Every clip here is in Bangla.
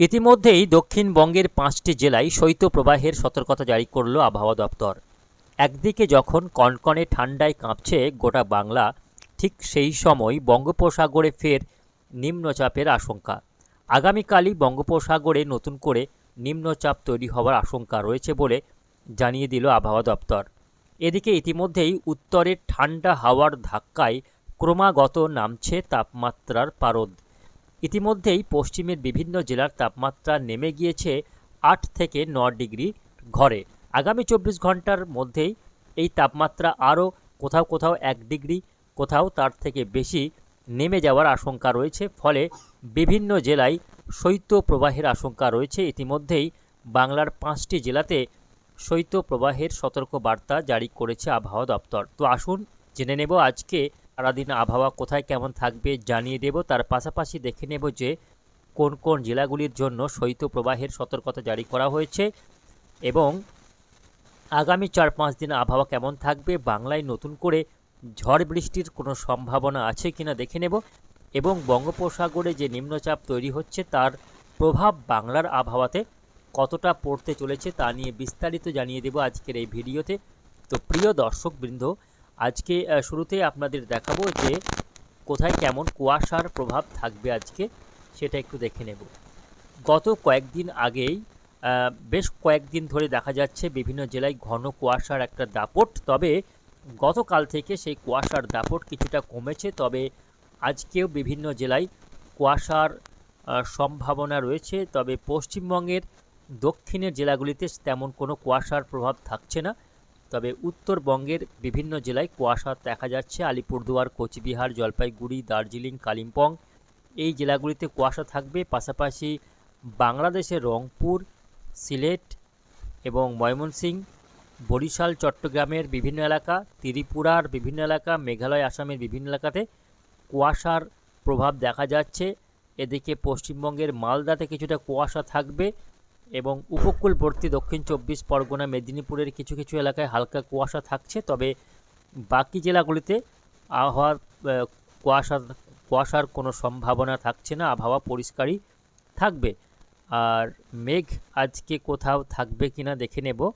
ইতিমধ্যেই দক্ষিণবঙ্গের পাঁচটি জেলায় শৈত্যপ্রবাহের সতর্কতা জারি করল আবহাওয়া দপ্তর। একদিকে যখন কনকনে ঠান্ডায় কাঁপছে গোটা বাংলা, ঠিক সেই সময় বঙ্গোপসাগরে ফের নিম্নচাপের আশঙ্কা। আগামীকালই বঙ্গোপসাগরে নতুন করে নিম্নচাপ তৈরি হওয়ার আশঙ্কা রয়েছে বলে জানিয়ে দিল আবহাওয়া দপ্তর। এদিকে ইতিমধ্যেই উত্তরের ঠান্ডা হাওয়ার ধাক্কায় ক্রমাগত নামছে তাপমাত্রার পারদ। ইতিমধ্যেই পশ্চিমের বিভিন্ন জেলার তাপমাত্রা নেমে গিয়েছে আট থেকে ন ডিগ্রি ঘরে। আগামী চব্বিশ ঘণ্টার মধ্যেই এই তাপমাত্রা আরও কোথাও কোথাও এক ডিগ্রি, কোথাও তার থেকে বেশি নেমে যাওয়ার আশঙ্কা রয়েছে। ফলে বিভিন্ন জেলায় শৈত্যপ্রবাহের আশঙ্কা রয়েছে। ইতিমধ্যেই বাংলার পাঁচটি জেলাতে শৈত্যপ্রবাহের সতর্ক বার্তা জারি করেছে আবহাওয়া দপ্তর। তো আসুন জেনে নেব আজকে সারাদিন আবহাওয়া কোথায় কেমন থাকবে জানিয়ে দেব। তার পাশাপাশি দেখে নেব যে কোন কোন জেলাগুলির জন্য শৈত্যপ্রবাহের সতর্কতা জারি করা হয়েছে এবং আগামী চার পাঁচ দিন আবহাওয়া কেমন থাকবে, বাংলায় নতুন করে ঝড় বৃষ্টির কোনো সম্ভাবনা আছে কিনা দেখে নেব এবং বঙ্গোপসাগরে যে নিম্নচাপ তৈরি হচ্ছে তার প্রভাব বাংলার আবহাওয়াতে কতটা পড়তে চলেছে তা নিয়ে বিস্তারিত জানিয়ে দেব আজকের এই ভিডিওতে। তো প্রিয় দর্শকবৃন্দ আজকে আহ, শুরুতেই আপনাদের দেখাবো যে কোথায় কেমন কুয়াশার প্রভাব থাকবে আজকে সেটা একটু দেখে নেব। গত কয়েকদিন আগেই বেশ কয়েকদিন ধরে দেখা যাচ্ছে বিভিন্ন জেলায় ঘন কুয়াশার একটা দাপট তবে গতকাল থেকে সেই কুয়াশার দাপট কিছুটা কমেছে তবে আজকেও বিভিন্ন জেলায় কুয়াশার সম্ভাবনা রয়েছে তবে পশ্চিমবঙ্গের দক্ষিণের জেলাগুলিতে তেমন কোনো কুয়াশার প্রভাব থাকছে না। তবে উত্তরবঙ্গের বিভিন্ন জেলায় কুয়াশা দেখা যাচ্ছে। আলিপুরদুয়ার, কোচবিহার, জলপাইগুড়ি, দার্জিলিং, কালিম্পং এই জেলাগুলিতে কুয়াশা থাকবে। পাশাপাশি বাংলাদেশের রংপুর, সিলেট এবং ময়মনসিংহ বরিশাল, চট্টগ্রামের বিভিন্ন এলাকা, ত্রিপুরার বিভিন্ন এলাকা, মেঘালয়, আসামের বিভিন্ন এলাকাতে কুয়াশার প্রভাব দেখা যাচ্ছে। এদিকে পশ্চিমবঙ্গের মালদাতে কিছুটা কুয়াশা থাকবে। এবং উপকূলবর্তী দক্ষিণ চব্বিশ পরগনা মেদিনীপুরের কিছু কিছু এলাকায় হালকা কুয়াশা থাকছে তবে বাকি জেলাগুলিতে আবহাওয়ার আহ, কুয়াশা কুয়াশার কোনো সম্ভাবনা থাকছে না আবহাওয়া পরিষ্কারই থাকবে। আর মেঘ আজকে কোথাও থাকবে কিনা দেখে নেব।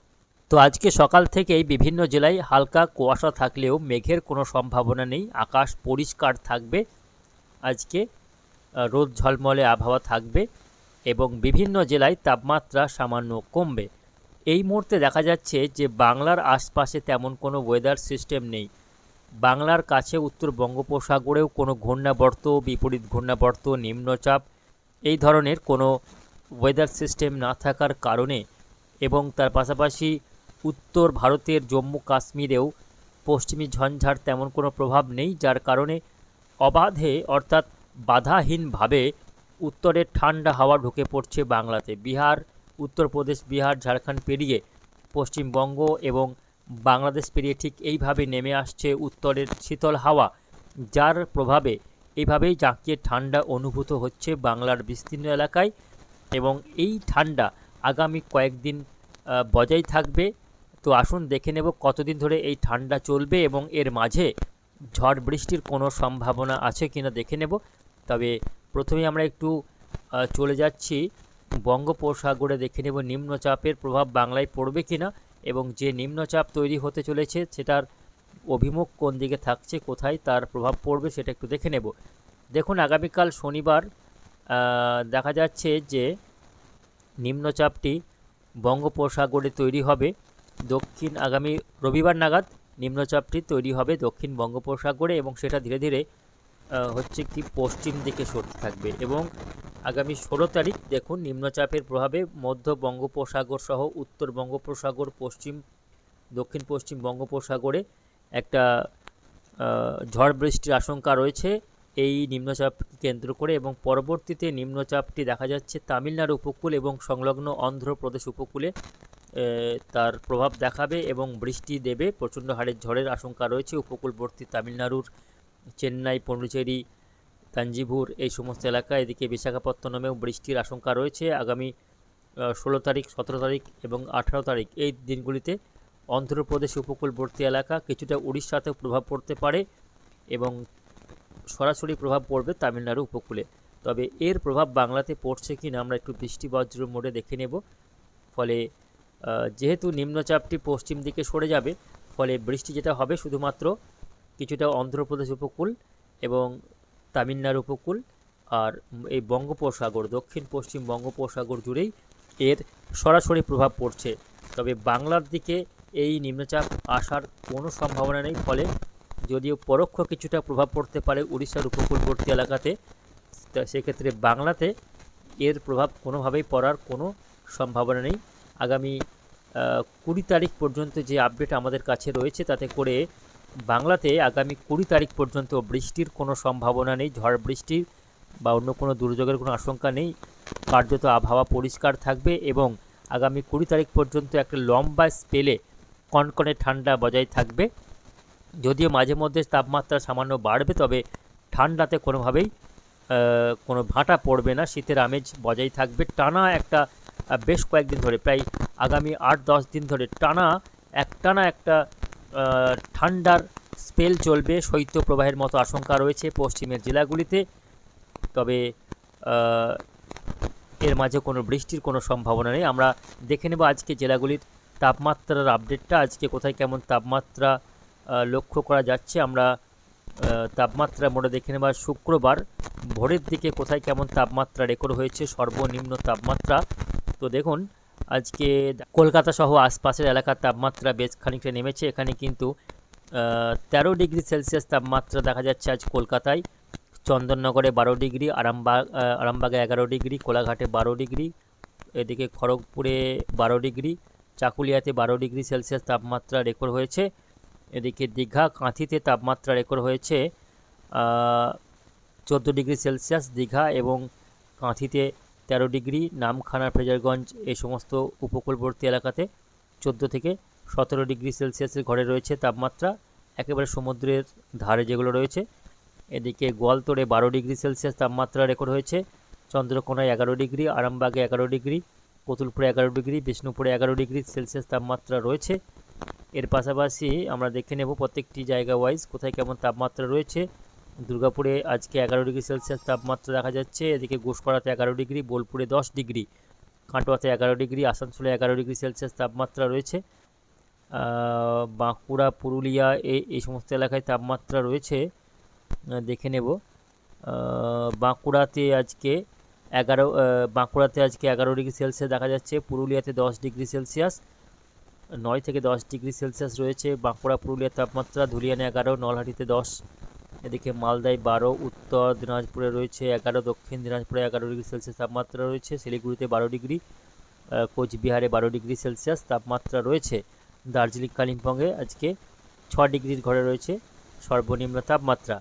তো আজকে সকাল থেকেই বিভিন্ন জেলায় হালকা কুয়াশা থাকলেও মেঘের কোনো সম্ভাবনা নেই আকাশ পরিষ্কার থাকবে। আজকে রোদ ঝলমলে আবহাওয়া থাকবে। এবং বিভিন্ন জেলায় তাপমাত্রা সামান্য কমবে। এই মুহূর্তে দেখা যাচ্ছে যে বাংলার আশপাশে তেমন কোনো ওয়েদার সিস্টেম নেই। বাংলার কাছে উত্তর বঙ্গোপসাগরেও কোনো ঘূর্ণাবর্ত, বিপরীত ঘূর্ণাবর্ত, নিম্নচাপ এই ধরনের কোনো ওয়েদার সিস্টেম না থাকার কারণে এবং তার পাশাপাশি উত্তর ভারতের জম্মু কাশ্মীরেও পশ্চিমী ঝঞ্ঝার তেমন কোনো প্রভাব নেই, যার কারণে অবাধে অর্থাৎ বাধাহীনভাবে উত্তরের ঠান্ডা হাওয়া ঢুকে পড়ছে বাংলাতে। বিহার, উত্তরপ্রদেশ, বিহার, ঝাড়খণ্ড পেরিয়ে পশ্চিমবঙ্গ এবং বাংলাদেশ পেরিয়ে ঠিক এইভাবে নেমে আসছে উত্তরের শীতল হাওয়া, যার প্রভাবে এইভাবেই জাঁকিয়ে ঠান্ডা অনুভূত হচ্ছে বাংলার বিস্তীর্ণ এলাকায় এবং এই ঠান্ডা আগামী কয়েকদিন বজায় থাকবে। তো আসুন দেখে নেব কতদিন ধরে এই ঠান্ডা চলবে এবং এর মাঝে ঝড় বৃষ্টির কোনো সম্ভাবনা আছে কিনা দেখে নেব। তবে প্রথমে আমরা একটু চলে যাচ্ছি। বঙ্গোপসাগরে দেখে নেব নিম্নচাপের প্রভাব বাংলায় পড়বে কিনা এবং যে নিম্নচাপ তৈরি হতে চলেছে সেটার অভিমুখ কোন দিকে থাকছে, কোথায় তার প্রভাব পড়বে সেটা একটু দেখে নেব। দেখুন, আগামীকাল শনিবার দেখা যাচ্ছে যে নিম্নচাপটি বঙ্গোপসাগরে তৈরি হবে। দক্ষিণ আগামী রবিবার নাগাদ নিম্নচাপটি তৈরি হবে দক্ষিণ বঙ্গোপসাগরে এবং সেটা ধীরে ধীরে হচ্ছে কি পশ্চিম দিকে সরতে থাকবে এবং আগামী ষোলো তারিখ দেখুন নিম্নচাপের প্রভাবে মধ্য বঙ্গোপসাগর সহ উত্তর বঙ্গোপসাগর, পশ্চিম, দক্ষিণ পশ্চিম বঙ্গোপসাগরে একটা ঝড় বৃষ্টির আশঙ্কা রয়েছে এই নিম্নচাপ কেন্দ্র করে এবং পরবর্তীতে নিম্নচাপটি দেখা যাচ্ছে তামিলনাড়ু উপকূল এবং সংলগ্ন অন্ধ্রপ্রদেশ উপকূলে তার প্রভাব দেখাবে এবং বৃষ্টি দেবে, প্রচণ্ড হারে ঝড়ের আশঙ্কা রয়েছে উপকূলবর্তী তামিলনাড়ুর চেন্নাই, পন্ডিচেরি, তাঞ্জিভুর এই সমস্ত এলাকা। এদিকে বিশাখাপত্তনমেও বৃষ্টির আশঙ্কা রয়েছে। আগামী ষোলো তারিখ, সতেরো তারিখ এবং আঠারো তারিখ এই দিনগুলিতে অন্ধ্রপ্রদেশ উপকূলবর্তী এলাকা কিছুটা উড়িষ্যাতেও প্রভাব পড়তে পারে এবং সরাসরি প্রভাব পড়বে তামিলনাড়ু উপকূলে। তবে এর প্রভাব বাংলাতে পড়ছে কি না আমরা একটু বৃষ্টি বজ্র মোড়ে দেখে নেব। ফলে যেহেতু নিম্নচাপটি পশ্চিম দিকে সরে যাবে, ফলে বৃষ্টি যেটা হবে শুধুমাত্র কিছুটা অন্ধ্রপ্রদেশ উপকূল এবং তামিলনাড়ু উপকূল আর এই বঙ্গোপসাগর, দক্ষিণ পশ্চিম বঙ্গোপসাগর জুড়েই এর সরাসরি প্রভাব পড়ছে। তবে বাংলার দিকে এই নিম্নচাপ আসার কোনো সম্ভাবনা নেই, ফলে যদিও পরোক্ষ কিছুটা প্রভাব পড়তে পারে উড়িষ্যার উপকূলবর্তী এলাকাতে সেক্ষেত্রে বাংলাতে এর প্রভাব কোনোভাবেই পড়ার কোনো সম্ভাবনা নেই। আগামী কুড়ি তারিখ পর্যন্ত যে আপডেট আমাদের কাছে রয়েছে, তাতে করে বাংলাতে আগামী কুড়ি তারিখ পর্যন্ত বৃষ্টির কোনো সম্ভাবনা নেই ঝড় বৃষ্টির বা অন্য কোনো দুর্যোগের কোনো আশঙ্কা নেই। কার্যত আবহাওয়া পরিষ্কার থাকবে এবং আগামী কুড়ি তারিখ পর্যন্ত একটা লম্বা স্পেলে কনকনে ঠান্ডা বজায় থাকবে। যদিও মাঝে মধ্যে তাপমাত্রা সামান্য বাড়বে তবে ঠান্ডাতে কোনোভাবেই কোনো ভাঁটা পড়বে না শীতের আমেজ বজায় থাকবে। টানা একটা বেশ কয়েকদিন ধরে প্রায় আগামী আট দশ দিন ধরে টানা একটানা একটা আহ, ঠান্ডার স্পেল চলবে, শৈত্যপ্রবাহের মতো আশঙ্কা রয়েছে পশ্চিমের জেলাগুলিতে। তবে এর মাঝে কোনো বৃষ্টির কোনো সম্ভাবনা নেই। আমরা দেখে নেব আজকে জেলাগুলির তাপমাত্রার আপডেটটা, আজকে কোথায় কেমন তাপমাত্রা লক্ষ্য করা যাচ্ছে। আমরা তাপমাত্রা মোড়ে দেখে নেব শুক্রবার। ভোরের দিকে কোথায় কেমন তাপমাত্রা রেকর্ড হয়েছে, সর্বনিম্ন তাপমাত্রা। তো দেখুন আজকে কলকাতা সহ আশপাশের এলাকার তাপমাত্রা বেশ খানিকটা নেমেছে। এখানে কিন্তু তেরো ডিগ্রি সেলসিয়াস তাপমাত্রা দেখা যাচ্ছে আজ কলকাতায়। চন্দননগরে বারো ডিগ্রি আরামবাগ আরামবাগে এগারো ডিগ্রি, কোলাঘাটে বারো ডিগ্রি, এদিকে খড়গপুরে বারো ডিগ্রি, চাকুলিয়াতে বারো ডিগ্রি সেলসিয়াস তাপমাত্রা রেকর্ড হয়েছে। এদিকে দীঘা, কাঁথিতে তাপমাত্রা রেকর্ড হয়েছে চোদ্দ ডিগ্রি সেলসিয়াস দীঘা এবং কাঁথিতে তেরো ডিগ্রি নামখানা ফ্রেজারগঞ্জ এই সমস্ত উপকূলবর্তী এলাকাতে চোদ্দ থেকে সতেরো ডিগ্রি সেলসিয়াসের ঘরে রয়েছে তাপমাত্রা, একেবারে সমুদ্রের ধারে যেগুলো রয়েছে। এদিকে গোয়ালতোড়ে বারো ডিগ্রি সেলসিয়াস তাপমাত্রা রেকর্ড হয়েছে, চন্দ্রকোনায় এগারো ডিগ্রি, আরামবাগে এগারো ডিগ্রি কতুলপুরে এগারো ডিগ্রি, বিষ্ণুপুরে এগারো ডিগ্রি সেলসিয়াস তাপমাত্রা রয়েছে। এর পাশাপাশি আমরা দেখে নেব প্রত্যেকটি জায়গা ওয়াইজ কোথায় কেমন তাপমাত্রা রয়েছে। দুর্গাপুরে আজকে এগারো ডিগ্রি সেলসিয়াস তাপমাত্রা দেখা যাচ্ছে। এদিকে ঘোষপাড়াতে এগারো ডিগ্রি, বোলপুরে দশ ডিগ্রি, কাটোয়াতে এগারো ডিগ্রি, আসানসোলে এগারো ডিগ্রি সেলসিয়াস তাপমাত্রা রয়েছে। বাঁকুড়া, পুরুলিয়া এই সমস্ত এলাকায় তাপমাত্রা রয়েছে। দেখে নেব। বাঁকুড়াতে আজকে এগারো বাঁকুড়াতে আজকে এগারো ডিগ্রি সেলসিয়াস দেখা যাচ্ছে, পুরুলিয়াতে দশ ডিগ্রি সেলসিয়াস, নয় থেকে দশ ডিগ্রি সেলসিয়াস রয়েছে। বাঁকুড়া, পুরুলিয়ার তাপমাত্রা ধুলিয়ানে এগারো, নলহাটিতে দশ এদিকে মালদায় বারো, উত্তর দিনাজপুরে রয়েছে এগারো, দক্ষিণ দিনাজপুরে এগারো ডিগ্রি সেলসিয়াস তাপমাত্রা রয়েছে, শিলিগুড়িতে বারো ডিগ্রি কোচবিহারে বারো ডিগ্রি সেলসিয়াস তাপমাত্রা রয়েছে, দার্জিলিং, কালিম্পংয়ে আজকে ছ ডিগ্রির ঘরে রয়েছে সর্বনিম্ন তাপমাত্রা।